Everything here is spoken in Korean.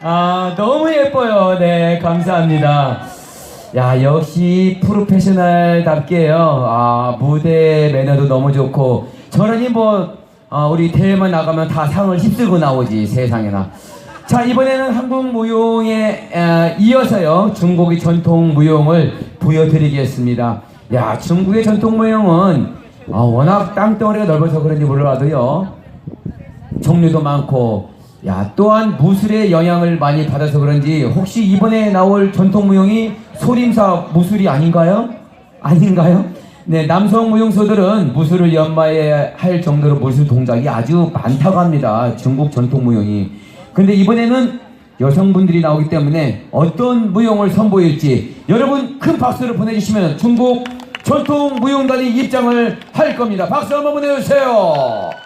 아, 너무 예뻐요. 네, 감사합니다. 야, 역시 프로페셔널답게요. 아, 무대 매너도 너무 좋고, 저러니 뭐, 아, 우리 대회만 나가면 다 상을 휩쓸고 나오지, 세상에나. 자, 이번에는 한국 무용에 에, 이어서요, 중국의 전통 무용을 보여드리겠습니다. 야, 중국의 전통 무용은 아, 워낙 땅덩어리가 넓어서 그런지 몰라도요, 종류도 많고 야 또한 무술의 영향을 많이 받아서 그런지 혹시 이번에 나올 전통 무용이 소림사 무술이 아닌가요? 아닌가요? 네 남성 무용소들은 무술을 연마해야 할 정도로 무술 동작이 아주 많다고 합니다 중국 전통 무용이 근데 이번에는 여성분들이 나오기 때문에 어떤 무용을 선보일지 여러분 큰 박수를 보내주시면 중국 전통 무용단이 입장을 할 겁니다 박수 한번 보내주세요